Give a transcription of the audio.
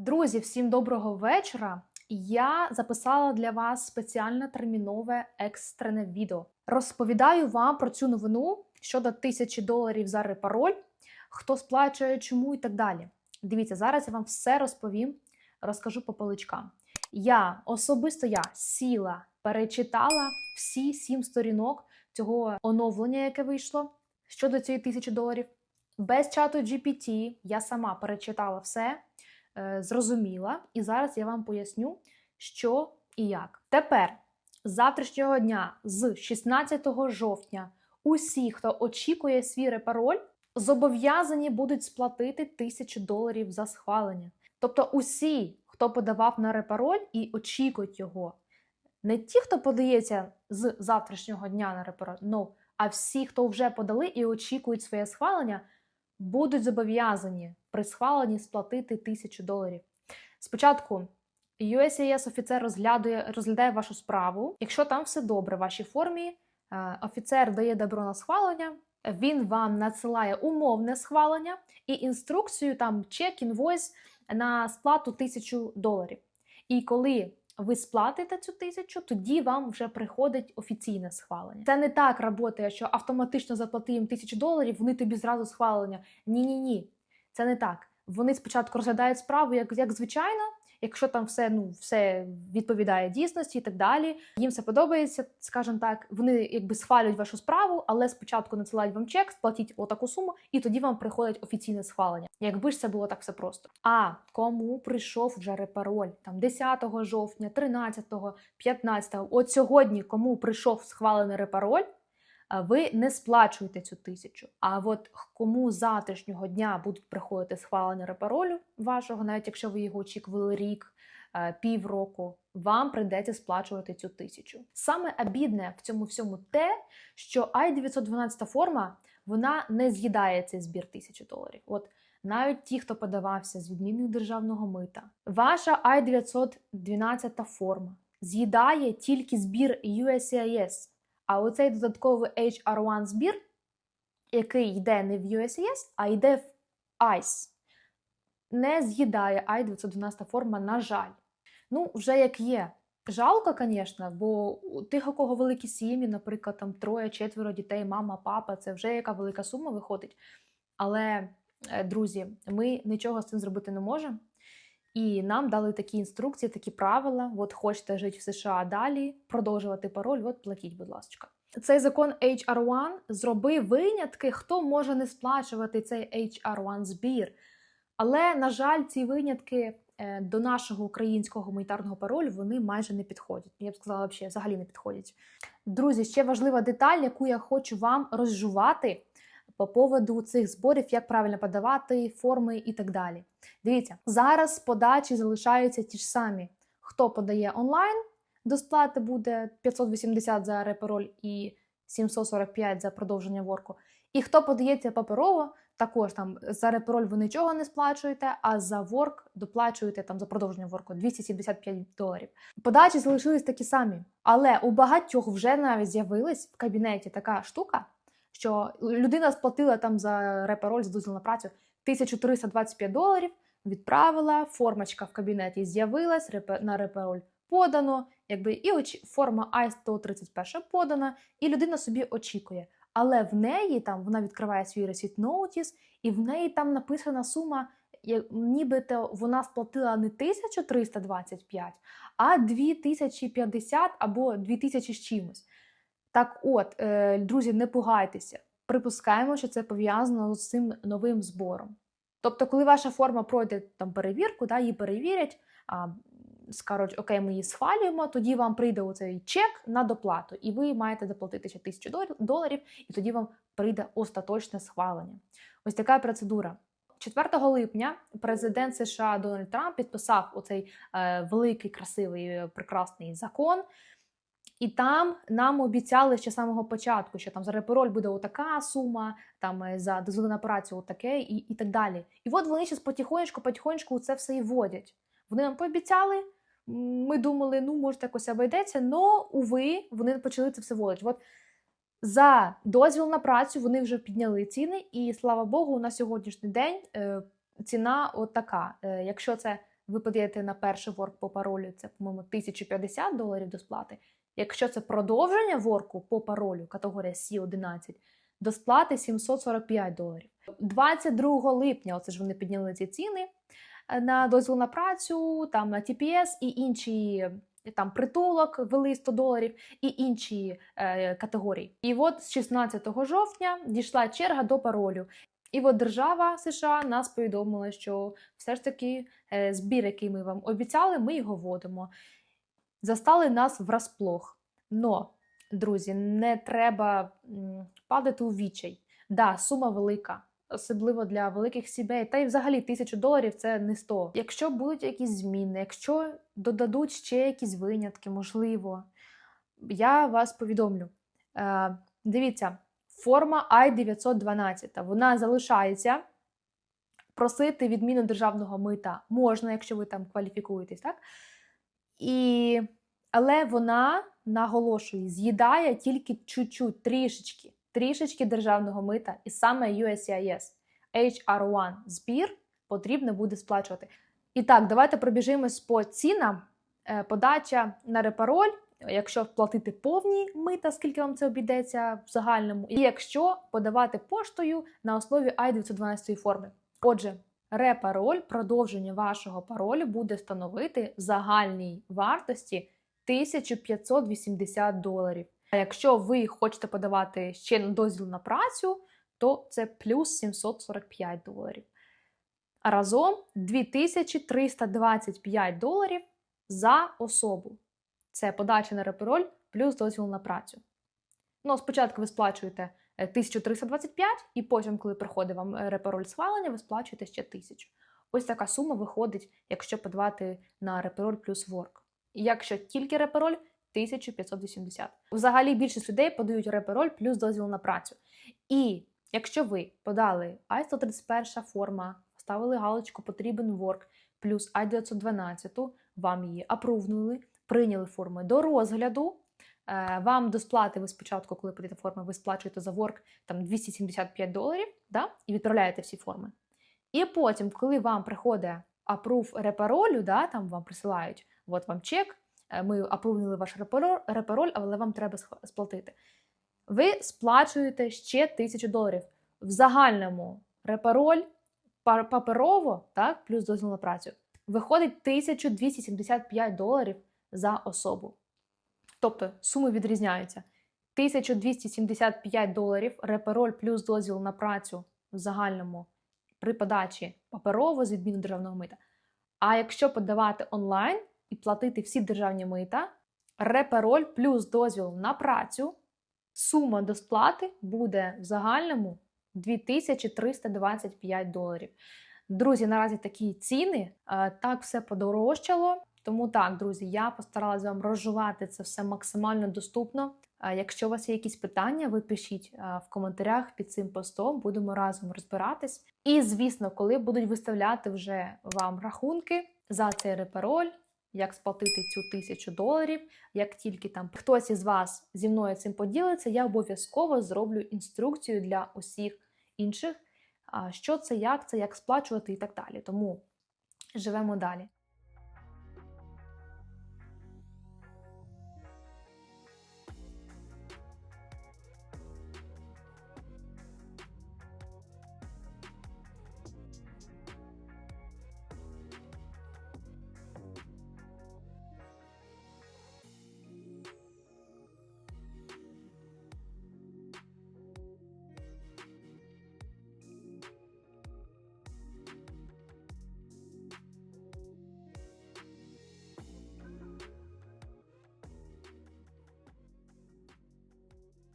Друзі, всім доброго вечора. Я записала для вас спеціальне термінове екстрене відео. Розповідаю вам про цю новину щодо тисячі доларів за репароль, хто сплачує, чому і так далі. Дивіться, зараз я вам все розповім, розкажу по поличкам. Я особисто я сіла, перечитала всі сім сторінок цього оновлення, яке вийшло щодо цієї тисячі доларів. Без чату GPT я сама перечитала все, зрозуміла, і зараз я вам поясню, що і як. Тепер, з завтрашнього дня, з 16 жовтня, усі, хто очікує свій репароль, зобов'язані будуть сплатити тисячу доларів за схвалення. Тобто, усі, хто подавав на репароль і очікують його, не ті, хто подається з завтрашнього дня на репароль, no, а всі, хто вже подали і очікують своє схвалення, будуть зобов'язані при схваленні сплатити тисячу доларів. Спочатку USAS офіцер розглядає, розглядає вашу справу. Якщо там все добре в вашій формі, е, офіцер дає добро на схвалення, він вам надсилає умовне схвалення і інструкцію, там чек, інвойс на сплату тисячу доларів. І коли ви сплатите цю тисячу, тоді вам вже приходить офіційне схвалення. Це не так працює, що автоматично заплати їм тисячу доларів, вони тобі зразу схвалення. Ні, ні, ні. Це не так. Вони спочатку розглядають справу як, як звичайно. Якщо там все ну все відповідає дійсності і так далі, їм все подобається, скажімо так, вони якби схвалюють вашу справу, але спочатку надсилають вам чек, сплатіть отаку суму, і тоді вам приходить офіційне схвалення. Якби ж це було так все просто. А кому прийшов вже репароль там 10 жовтня, 13, 15, от сьогодні, кому прийшов схвалений репароль, ви не сплачуєте цю тисячу. А от кому з завтрашнього дня будуть приходити схвалення репаролю вашого, навіть якщо ви його очікували рік, е, півроку, вам прийдеться сплачувати цю тисячу. Саме обідне в цьому всьому те, що I-912 форма вона не з'їдає цей збір тисячі доларів. От навіть ті, хто подавався з відміною державного мита, ваша I-912 форма з'їдає тільки збір USCIS. А оцей додатковий HR1 збір, який йде не в USAS, а йде в ICE, не з'їдає I-912 форма, на жаль. Ну, вже як є. Жалко, звісно, бо у тих, у кого великі сім'ї, наприклад, там троє-четверо дітей, мама, папа, це вже яка велика сума виходить. Але, друзі, ми нічого з цим зробити не можемо. І нам дали такі інструкції, такі правила. От хочете жити в США далі, продовжувати пароль, от платіть, будь ласка. Цей закон HR1 зробив винятки, хто може не сплачувати цей HR1 збір. Але, на жаль, ці винятки е, до нашого українського гуманітарного паролю вони майже не підходять. Я б сказала, взагалі не підходять. Друзі, ще важлива деталь, яку я хочу вам розжувати по поводу цих зборів, як правильно подавати, форми і так далі. Дивіться, зараз подачі залишаються ті ж самі. Хто подає онлайн, до сплати буде 580 за репароль і 745 за продовження ворку. І хто подається паперово, також там за репароль ви нічого не сплачуєте, а за ворк доплачуєте там за продовження ворку 275 доларів. Подачі залишились такі самі. Але у багатьох вже навіть з'явилась в кабінеті така штука, що людина сплатила там за репароль, за на працю 1325 доларів, відправила, формочка в кабінеті з'явилась, на репароль подано, якби і оч... форма I-131 подана, і людина собі очікує. Але в неї там вона відкриває свій receipt notice, і в неї там написана сума, нібито вона сплатила не 1325, а 2050 або 2000 з чимось. Так от, е, друзі, не пугайтеся. Припускаємо, що це пов'язано з цим новим збором. Тобто, коли ваша форма пройде там перевірку, да, її перевірять, а, скажуть, окей, ми її схвалюємо, тоді вам прийде оцей чек на доплату, і ви маєте заплатити ще тисячу доларів, і тоді вам прийде остаточне схвалення. Ось така процедура. 4 липня президент США Дональд Трамп підписав оцей е, великий, красивий, прекрасний закон. І там нам обіцяли ще з самого початку, що там за репароль буде отака сума, там е, за на працю отаке і і так далі. І от вони зараз потихонечку, потихонечку це все і вводять. Вони нам пообіцяли. Ми думали, ну може якось обійдеться, але, уви, вони почали це все вводити. От за дозвіл на працю вони вже підняли ціни, і слава Богу, на сьогоднішній день е, ціна от така. Е, якщо це ви подаєте на перший ворк по паролю, це, по-моєму, 1050 доларів до сплати. Якщо це продовження ворку по паролю, категорія C11, до сплати 745 доларів. 22 липня, оце ж вони підняли ці ціни е, на дозвіл на працю, там на TPS і інші е, там притулок ввели 100 доларів і інші е, категорії. І от з 16 жовтня дійшла черга до паролю. І от держава США нас повідомила, що все ж таки е, збір, який ми вам обіцяли, ми його вводимо. Застали нас врасплох. Но, друзі, не треба падати у відчай. Да, сума велика, особливо для великих сімей. Та й взагалі тисячу доларів це не 100. Якщо будуть якісь зміни, якщо додадуть ще якісь винятки, можливо, я вас повідомлю. Е, дивіться, форма I-912, вона залишається. Просити відміну державного мита можна, якщо ви там кваліфікуєтесь, так? І... Але вона, наголошую, з'їдає тільки чуть-чуть, трішечки, трішечки державного мита, і саме USCIS HR1 збір потрібно буде сплачувати. І так, давайте пробіжимось по цінам. Е, Подача на репароль, якщо платити повні мита, скільки вам це обійдеться в загальному, і якщо подавати поштою на основі I-912 форми. Отже, репароль, продовження вашого паролю буде становити в загальній вартості 1580 доларів. А якщо ви хочете подавати ще дозвіл на працю, то це плюс 745 доларів. А разом 2325 доларів за особу. Це подача на репароль плюс дозвіл на працю. Ну, спочатку ви сплачуєте 1325, і потім, коли приходить вам е, репароль схвалення, ви сплачуєте ще 1000. Ось така сума виходить, якщо подавати на репароль плюс ворк. Якщо тільки репароль 1580. Взагалі більшість людей подають репароль плюс дозвіл на працю. І якщо ви подали I-131 форма, ставили галочку потрібен ворк плюс I-912, вам її апрувнули, прийняли форми до розгляду. Е, Вам до сплати ви спочатку, коли подаєте форми, ви сплачуєте за ворк там 275 доларів да, і відправляєте всі форми. І потім, коли вам приходить апрув репаролю, да, там вам присилають, от вам чек, е, ми апрувнули ваш репароль, але вам треба сплатити. Ви сплачуєте ще 1000 доларів. В загальному репароль паперово, так, плюс дозвіл на працю, виходить 1275 доларів за особу. Тобто суми відрізняються. 1275 доларів репароль плюс дозвіл на працю в загальному при подачі паперово з відміну державного мита. А якщо подавати онлайн і платити всі державні мита, репароль плюс дозвіл на працю, сума до сплати буде в загальному 2325 доларів. Друзі, наразі такі ціни, е, так все подорожчало. Тому так, друзі, я постаралася вам розжувати це все максимально доступно. Якщо у вас є якісь питання, ви пишіть в коментарях під цим постом, будемо разом розбиратись. І, звісно, коли будуть виставляти вже вам рахунки за цей репароль, як сплатити цю тисячу доларів, як тільки там хтось із вас зі мною цим поділиться, я обов'язково зроблю інструкцію для усіх інших, що це, як це, як сплачувати і так далі. Тому живемо далі.